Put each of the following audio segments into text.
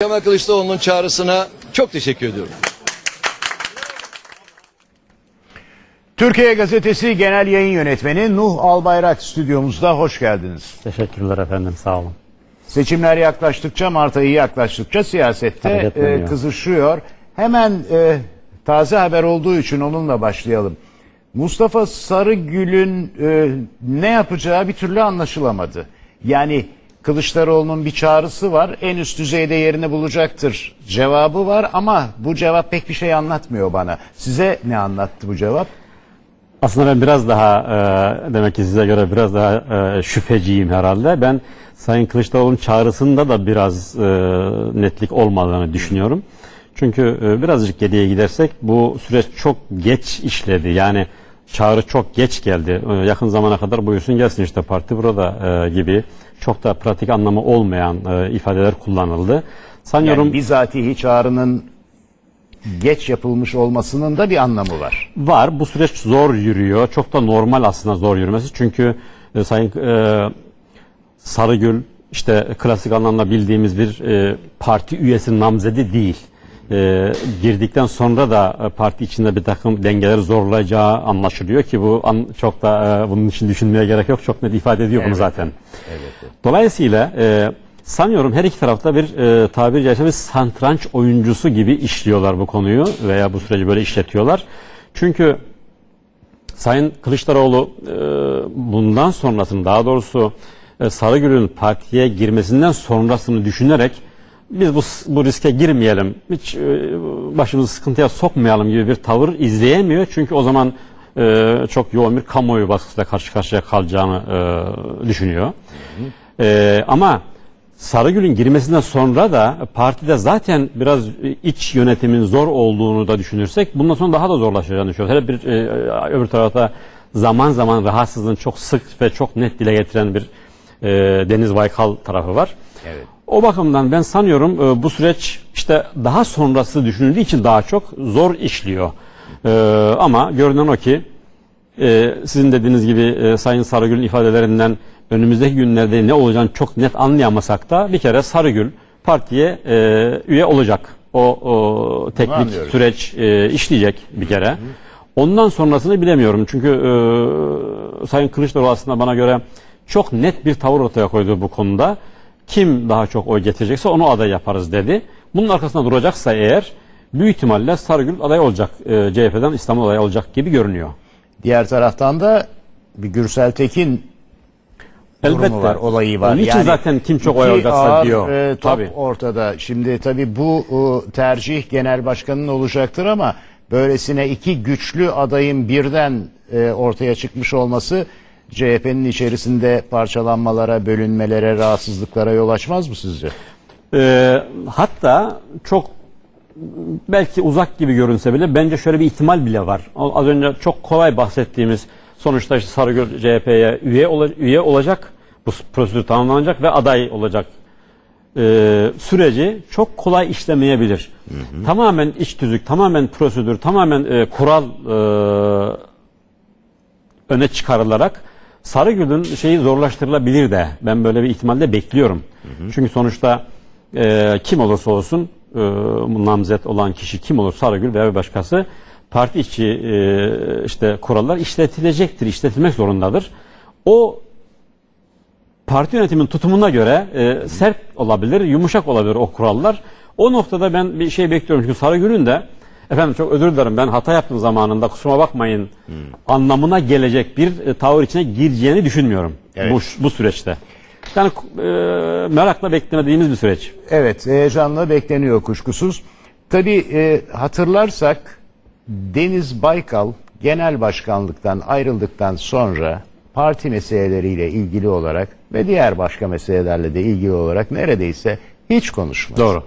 Kemal Kılıçdaroğlu'nun çağrısına çok teşekkür ediyorum. Türkiye Gazetesi Genel Yayın Yönetmeni Nuh Albayrak stüdyomuzda hoş geldiniz. Teşekkürler efendim sağ olun. Seçimler yaklaştıkça, Mart ayı yaklaştıkça siyasette Hareketleniyor. e, kızışıyor. Hemen e, taze haber olduğu için onunla başlayalım. Mustafa Sarıgül'ün e, ne yapacağı bir türlü anlaşılamadı. Yani Kılıçdaroğlu'nun bir çağrısı var. En üst düzeyde yerini bulacaktır cevabı var ama bu cevap pek bir şey anlatmıyor bana. Size ne anlattı bu cevap? Aslında ben biraz daha e, demek ki size göre biraz daha e, şüpheciyim herhalde. Ben Sayın Kılıçdaroğlu'nun çağrısında da biraz e, netlik olmadığını düşünüyorum. Çünkü e, birazcık geriye gidersek bu süreç çok geç işledi. Yani çağrı çok geç geldi. E, yakın zamana kadar buyursun gelsin işte parti burada e, gibi çok da pratik anlamı olmayan e, ifadeler kullanıldı. Sanıyorum Yani bizatihi çağrının geç yapılmış olmasının da bir anlamı var. Var. Bu süreç zor yürüyor. Çok da normal aslında zor yürümesi. Çünkü e, Sayın e, Sarıgül işte klasik anlamda bildiğimiz bir e, parti üyesi namzedi değil. E, girdikten sonra da e, parti içinde bir takım dengeleri zorlayacağı anlaşılıyor ki bu an, çok da e, bunun için düşünmeye gerek yok. Çok net ifade ediyor bunu Evet. zaten. Dolayısıyla e, sanıyorum her iki tarafta bir e, tabiri caizse bir santranç oyuncusu gibi işliyorlar bu konuyu veya bu süreci böyle işletiyorlar. Çünkü Sayın Kılıçdaroğlu e, bundan sonrasını daha doğrusu e, Sarıgül'ün partiye girmesinden sonrasını düşünerek biz bu, bu riske girmeyelim, hiç e, başımızı sıkıntıya sokmayalım gibi bir tavır izleyemiyor. Çünkü o zaman e, çok yoğun bir kamuoyu baskısıyla karşı karşıya kalacağını e, düşünüyor. E, ama Sarıgül'ün girmesinden sonra da partide zaten biraz iç yönetimin zor olduğunu da düşünürsek bundan sonra daha da zorlaşacağını düşünüyoruz. Hele bir e, öbür tarafta zaman zaman rahatsızlığını çok sık ve çok net dile getiren bir e, Deniz Baykal tarafı var. Evet. O bakımdan ben sanıyorum e, bu süreç işte daha sonrası düşünüldüğü için daha çok zor işliyor. E, ama görünen o ki e, sizin dediğiniz gibi e, Sayın Sarıgül'ün ifadelerinden önümüzdeki günlerde ne olacağını çok net anlayamasak da bir kere Sarıgül partiye e, üye olacak. O, o teknik süreç e, işleyecek bir kere. Ondan sonrasını bilemiyorum. Çünkü e, Sayın Kılıçdaroğlu aslında bana göre çok net bir tavır ortaya koydu bu konuda. Kim daha çok oy getirecekse onu aday yaparız dedi. Bunun arkasında duracaksa eğer büyük ihtimalle Sarıgül aday olacak. E, CHP'den İstanbul aday olacak gibi görünüyor. Diğer taraftan da bir Gürsel Tekin durumu var, olayı var. Onun için zaten kim çok oy alacaksa diyor. e, top Tabii. ortada. Şimdi tabii bu e, tercih genel başkanın olacaktır ama böylesine iki güçlü adayın birden e, ortaya çıkmış olması CHP'nin içerisinde parçalanmalara, bölünmelere, rahatsızlıklara yol açmaz mı sizce? Ee, hatta çok belki uzak gibi görünse bile bence şöyle bir ihtimal bile var. Az önce çok kolay bahsettiğimiz sonuçta işte Sarıgül CHP'ye üye, ola- üye olacak. Bu prosedür tamamlanacak ve aday olacak. Ee, süreci çok kolay işlemeyebilir. Tamamen iç tüzük, tamamen prosedür, tamamen e, kural e, öne çıkarılarak Sarıgül'ün şeyi zorlaştırılabilir de. Ben böyle bir ihtimalde bekliyorum. Çünkü sonuçta e, kim olursa olsun e, namzet olan kişi kim olur Sarıgül veya bir başkası parti içi e, işte kurallar işletilecektir, işletilmek zorundadır. O parti yönetimin tutumuna göre e, sert olabilir, yumuşak olabilir o kurallar. O noktada ben bir şey bekliyorum çünkü Sarıgül'ün de efendim çok özür dilerim ben hata yaptım zamanında kusuruma bakmayın anlamına gelecek bir e, tavır içine gireceğini düşünmüyorum Evet. bu, bu süreçte. Yani e, merakla beklemediğimiz bir süreç. Evet, heyecanla bekleniyor kuşkusuz. Tabii e, hatırlarsak Deniz Baykal genel başkanlıktan ayrıldıktan sonra parti meseleleriyle ilgili olarak ve diğer başka meselelerle de ilgili olarak neredeyse hiç konuşmadı. Doğru.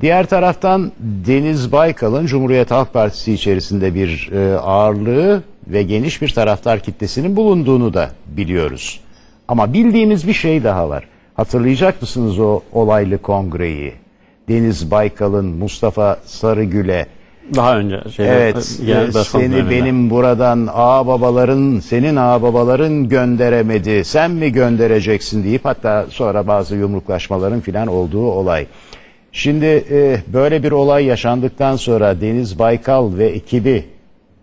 Diğer taraftan Deniz Baykal'ın Cumhuriyet Halk Partisi içerisinde bir e, ağırlığı ve geniş bir taraftar kitlesinin bulunduğunu da biliyoruz. Ama bildiğimiz bir şey daha var. Hatırlayacak mısınız o olaylı kongreyi? Deniz Baykal'ın Mustafa Sarıgül'e Daha önce şey Evet, e, başkan seni döneminde. benim buradan ağ babaların, senin ağ babaların gönderemedi, sen mi göndereceksin deyip hatta sonra bazı yumruklaşmaların filan olduğu olay. Şimdi e, böyle bir olay yaşandıktan sonra Deniz Baykal ve ekibi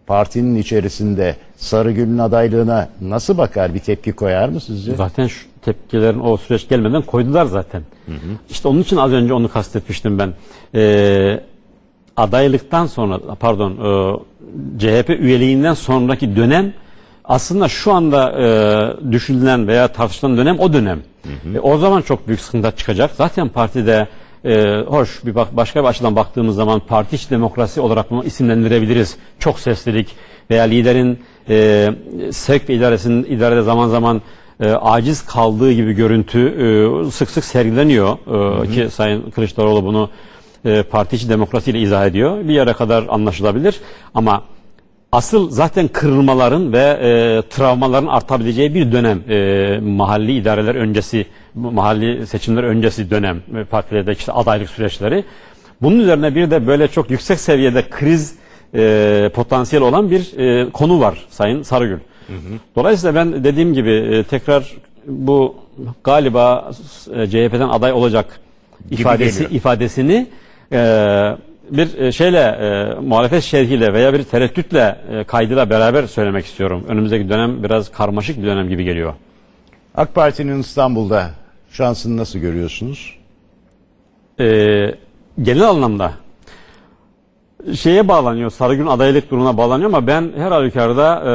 partinin içerisinde Sarıgül'ün adaylığına nasıl bakar? Bir tepki koyar mı sizce? Zaten şu tepkilerin o süreç gelmeden koydular zaten. İşte onun için az önce onu kastetmiştim ben. Ee, adaylıktan sonra pardon e, CHP üyeliğinden sonraki dönem aslında şu anda e, düşünülen veya tartışılan dönem o dönem. E, o zaman çok büyük sıkıntı çıkacak. Zaten partide e, hoş bir bak, başka bir açıdan baktığımız zaman parti içi demokrasi olarak bunu isimlendirebiliriz. Çok seslilik veya liderin e, sevk ve idaresinin idarede zaman zaman e, aciz kaldığı gibi görüntü e, sık sık sergileniyor e, ki Sayın Kılıçdaroğlu bunu e, parti içi demokrasiyle izah ediyor. Bir yere kadar anlaşılabilir ama asıl zaten kırılmaların ve e, travmaların artabileceği bir dönem e, mahalli idareler öncesi mahalli seçimler öncesi dönem e, partilerde işte adaylık süreçleri. Bunun üzerine bir de böyle çok yüksek seviyede kriz e, potansiyel olan bir e, konu var Sayın Sarıgül. Dolayısıyla ben dediğim gibi e, tekrar bu galiba e, CHP'den aday olacak ifadesi geliyor. ifadesini e, bir e, şeyle e, muhalefet şerhiyle veya bir tereddütle e, kaydıyla beraber söylemek istiyorum. Önümüzdeki dönem biraz karmaşık bir dönem gibi geliyor. AK Parti'nin İstanbul'da şansını nasıl görüyorsunuz? e, genel anlamda şeye bağlanıyor, Sarıgül'ün adaylık durumuna bağlanıyor ama ben her halükarda e,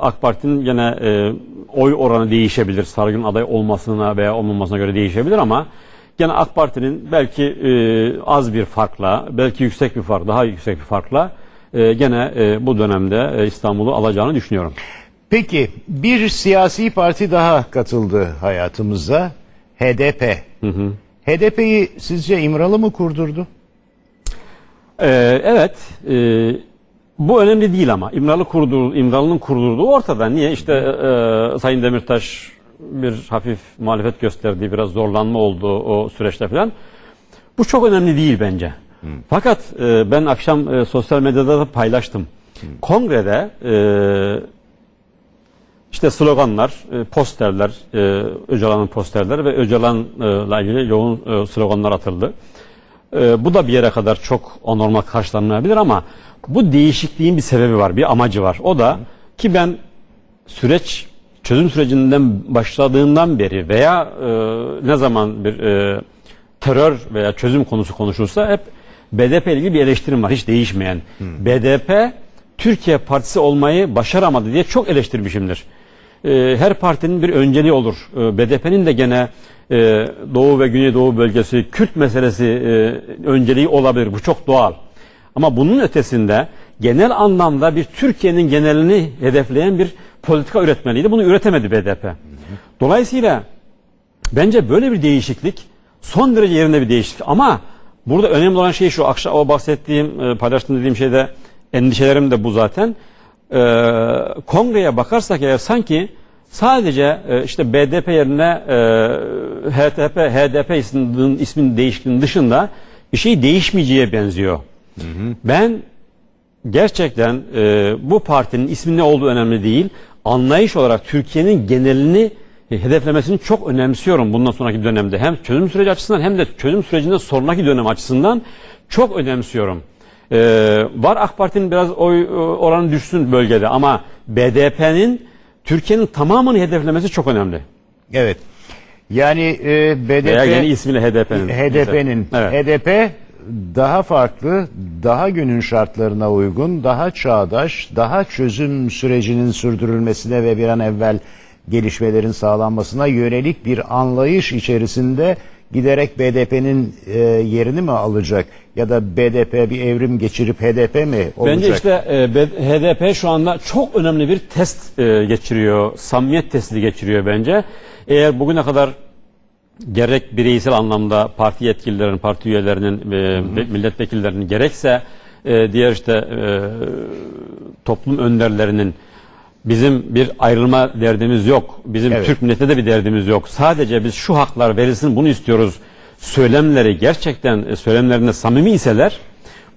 AK Parti'nin gene e, oy oranı değişebilir. Sarıgül'ün aday olmasına veya olmamasına göre değişebilir ama gene AK Parti'nin belki e, az bir farkla, belki yüksek bir fark, daha yüksek bir farkla e, gene e, bu dönemde e, İstanbul'u alacağını düşünüyorum. Peki bir siyasi parti daha katıldı hayatımıza. HDP. HDP'yi sizce İmralı mı kurdurdu? Ee, evet. e, bu önemli değil ama İmralı kurduğu, İmralı'nın kurdurduğu ortada. Niye? İşte e, Sayın Demirtaş bir hafif muhalefet gösterdiği, biraz zorlanma oldu o süreçte falan. Bu çok önemli değil bence. Fakat e, ben akşam e, sosyal medyada da paylaştım. Kongrede e, işte sloganlar, e, posterler, e, Öcalan'ın posterleri ve Öcalan'la ilgili yoğun e, sloganlar atıldı. E, bu da bir yere kadar çok anormal karşılanmayabilir ama bu değişikliğin bir sebebi var, bir amacı var. O da ki ben süreç çözüm sürecinden başladığından beri veya e, ne zaman bir e, terör veya çözüm konusu konuşulsa hep BDP ile ilgili bir eleştirim var hiç değişmeyen. BDP Türkiye Partisi olmayı başaramadı diye çok eleştirmişimdir. E, her partinin bir önceliği olur. E, BDP'nin de gene e, Doğu ve Güneydoğu bölgesi Kürt meselesi e, önceliği olabilir. Bu çok doğal. Ama bunun ötesinde genel anlamda bir Türkiye'nin genelini hedefleyen bir politika üretmeliydi. Bunu üretemedi BDP. Dolayısıyla bence böyle bir değişiklik son derece yerinde bir değişiklik. Ama burada önemli olan şey şu. Akşam o bahsettiğim, e, paylaştığım dediğim şeyde endişelerim de bu zaten. E, kongreye bakarsak eğer sanki sadece e, işte BDP yerine e, HDP, HDP isminin, isminin değişikliğinin dışında bir şey değişmeyeceğe benziyor. Ben gerçekten e, bu partinin isminin ne olduğu önemli değil. Anlayış olarak Türkiye'nin genelini e, hedeflemesini çok önemsiyorum bundan sonraki dönemde. Hem çözüm süreci açısından hem de çözüm sürecinde sonraki dönem açısından çok önemsiyorum. E, var AK Parti'nin biraz oy e, oranı düşsün bölgede ama BDP'nin Türkiye'nin tamamını hedeflemesi çok önemli. Evet. Yani e, BDP Veya yeni ismiyle HDP'nin. HDP'nin Evet. HDP daha farklı, daha günün şartlarına uygun, daha çağdaş, daha çözüm sürecinin sürdürülmesine ve bir an evvel gelişmelerin sağlanmasına yönelik bir anlayış içerisinde giderek BDP'nin e, yerini mi alacak ya da BDP bir evrim geçirip HDP mi olacak? Bence işte e, HDP şu anda çok önemli bir test e, geçiriyor. Samimiyet testi geçiriyor bence. Eğer bugüne kadar gerek bireysel anlamda parti yetkililerinin, parti üyelerinin ve milletvekillerinin gerekse e, diğer işte e, toplum önderlerinin bizim bir ayrılma derdimiz yok. Bizim Evet. Türk milletine de bir derdimiz yok. Sadece biz şu haklar verilsin bunu istiyoruz. Söylemleri gerçekten e, söylemlerinde samimi iseler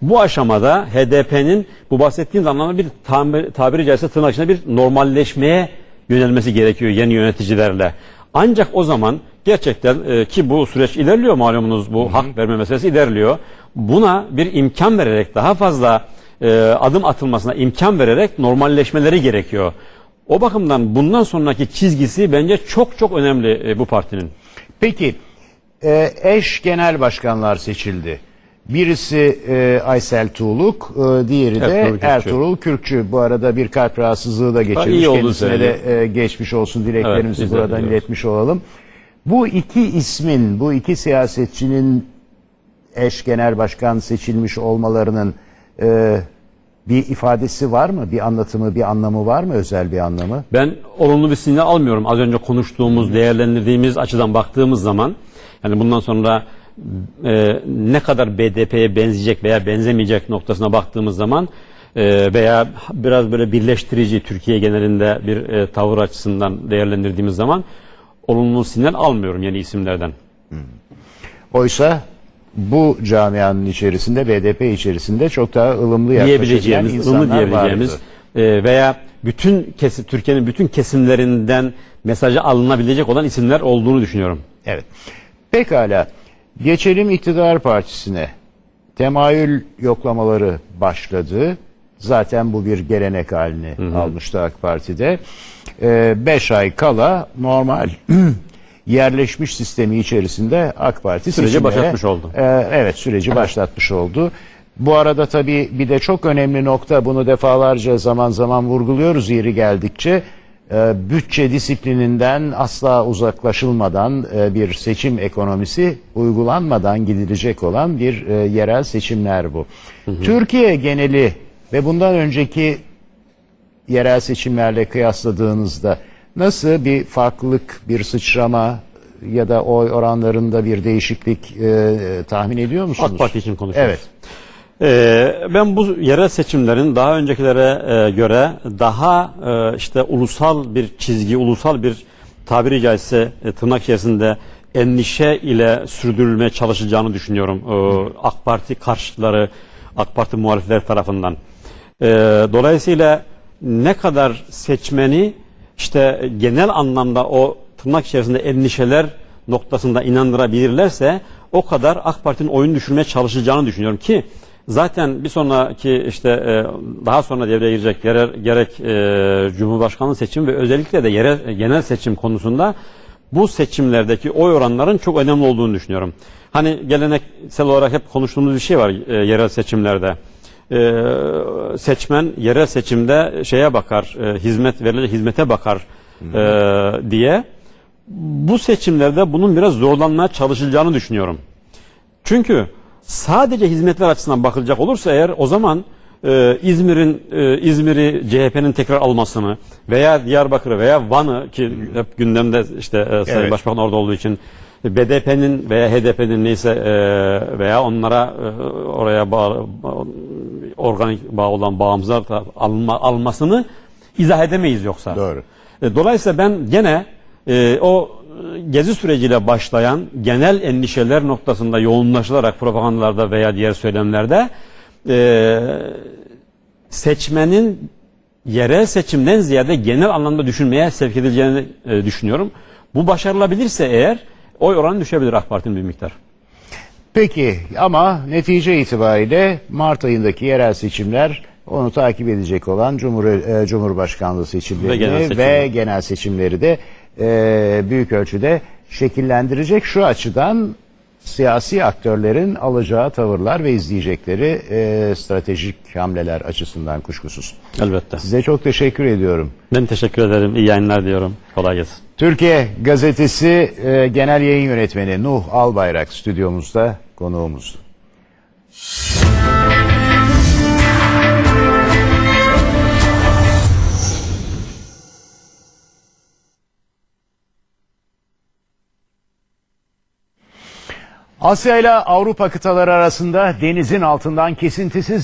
bu aşamada HDP'nin bu bahsettiğim anlamda bir tabiri, tabiri caizse tırnak içinde bir normalleşmeye yönelmesi gerekiyor yeni yöneticilerle. Ancak o zaman gerçekten e, ki bu süreç ilerliyor malumunuz bu hak verme meselesi ilerliyor. Buna bir imkan vererek daha fazla e, adım atılmasına imkan vererek normalleşmeleri gerekiyor. O bakımdan bundan sonraki çizgisi bence çok çok önemli e, bu partinin. Peki e, eş genel başkanlar seçildi. Birisi e, Aysel Tuğluk, e, diğeri de Ertuğrul Kürkçü. Ertuğrul Kürkçü. Bu arada bir kalp rahatsızlığı da geçirmiş. iyi oldu Kendisine de e, geçmiş olsun dileklerimizi Evet, buradan iletmiş olalım. Bu iki ismin, bu iki siyasetçinin eş genel başkan seçilmiş olmalarının e, bir ifadesi var mı? Bir anlatımı, bir anlamı var mı? Özel bir anlamı? Ben olumlu bir sinyal almıyorum. Az önce konuştuğumuz, değerlendirdiğimiz açıdan baktığımız zaman yani bundan sonra e, ne kadar BDP'ye benzeyecek veya benzemeyecek noktasına baktığımız zaman e, veya biraz böyle birleştirici Türkiye genelinde bir e, tavır açısından değerlendirdiğimiz zaman olumlu sinyal almıyorum yeni isimlerden. Oysa bu camianın içerisinde, BDP içerisinde çok daha ılımlı yaklaşabilen diyebileceğimiz, ılımlı insanlar diyebileceğimiz vardı. e, veya bütün kesim Türkiye'nin bütün kesimlerinden mesajı alınabilecek olan isimler olduğunu düşünüyorum. Evet. Pekala. Geçelim iktidar partisine. Temayül yoklamaları başladı. Zaten bu bir gelenek halini almıştı AK Parti'de. 5 ay kala normal yerleşmiş sistemi içerisinde AK Parti Süreci seçimlere- başlatmış oldu. Ee, evet süreci başlatmış oldu. Bu arada tabii bir de çok önemli nokta bunu defalarca zaman zaman vurguluyoruz yeri geldikçe. Ee, bütçe disiplininden asla uzaklaşılmadan e, bir seçim ekonomisi uygulanmadan gidilecek olan bir e, yerel seçimler bu. Türkiye geneli ve bundan önceki yerel seçimlerle kıyasladığınızda nasıl bir farklılık, bir sıçrama ya da oy oranlarında bir değişiklik e, tahmin ediyor musunuz? AK Parti için konuşuyoruz. Evet. Ee, ben bu yerel seçimlerin daha öncekilere e, göre daha e, işte ulusal bir çizgi, ulusal bir tabiri caizse e, tırnak içerisinde endişe ile sürdürülmeye çalışacağını düşünüyorum. Ee, AK Parti karşıtları, AK Parti muhalifleri tarafından. Ee, dolayısıyla ne kadar seçmeni işte genel anlamda o tırnak içerisinde endişeler noktasında inandırabilirlerse o kadar AK Parti'nin oyun düşürmeye çalışacağını düşünüyorum ki zaten bir sonraki işte e, daha sonra devreye girecek gerek, gerek e, Cumhurbaşkanlığı seçimi ve özellikle de yerel, genel seçim konusunda bu seçimlerdeki oy oranların çok önemli olduğunu düşünüyorum. Hani geleneksel olarak hep konuştuğumuz bir şey var e, yerel seçimlerde. E, seçmen yerel seçimde şeye bakar, e, hizmet verilecek hizmete bakar e, diye. Bu seçimlerde bunun biraz zorlanmaya çalışılacağını düşünüyorum. Çünkü sadece hizmetler açısından bakılacak olursa eğer o zaman e, İzmir'in e, İzmir'i CHP'nin tekrar almasını veya Diyarbakır'ı veya Van'ı ki hep gündemde işte e, Sayın Evet. Başbakan orada olduğu için BDP'nin veya HDP'nin neyse e, veya onlara e, oraya bağlı, organik bağ olan bağımsızlar da alma, almasını izah edemeyiz yoksa. Doğru. E, Dolayısıyla ben gene e, o e, gezi süreciyle başlayan genel endişeler noktasında yoğunlaşılarak propagandalarda veya diğer söylemlerde e, seçmenin yerel seçimden ziyade genel anlamda düşünmeye sevk edileceğini e, düşünüyorum. Bu başarılabilirse eğer oy oranı düşebilir AK Parti'nin bir miktar. Peki ama netice itibariyle Mart ayındaki yerel seçimler onu takip edecek olan Cumhur, e, Cumhurbaşkanlığı seçimlerini Ve genel ve seçimler. genel seçimleri de e, büyük ölçüde şekillendirecek. Şu açıdan siyasi aktörlerin alacağı tavırlar ve izleyecekleri e, stratejik hamleler açısından kuşkusuz. Elbette. Size çok teşekkür ediyorum. Ben teşekkür ederim. İyi yayınlar diyorum. Kolay gelsin. Türkiye Gazetesi e, Genel Yayın Yönetmeni Nuh Albayrak stüdyomuzda konuğumuzdu. Asya ile Avrupa kıtaları arasında denizin altından kesintisiz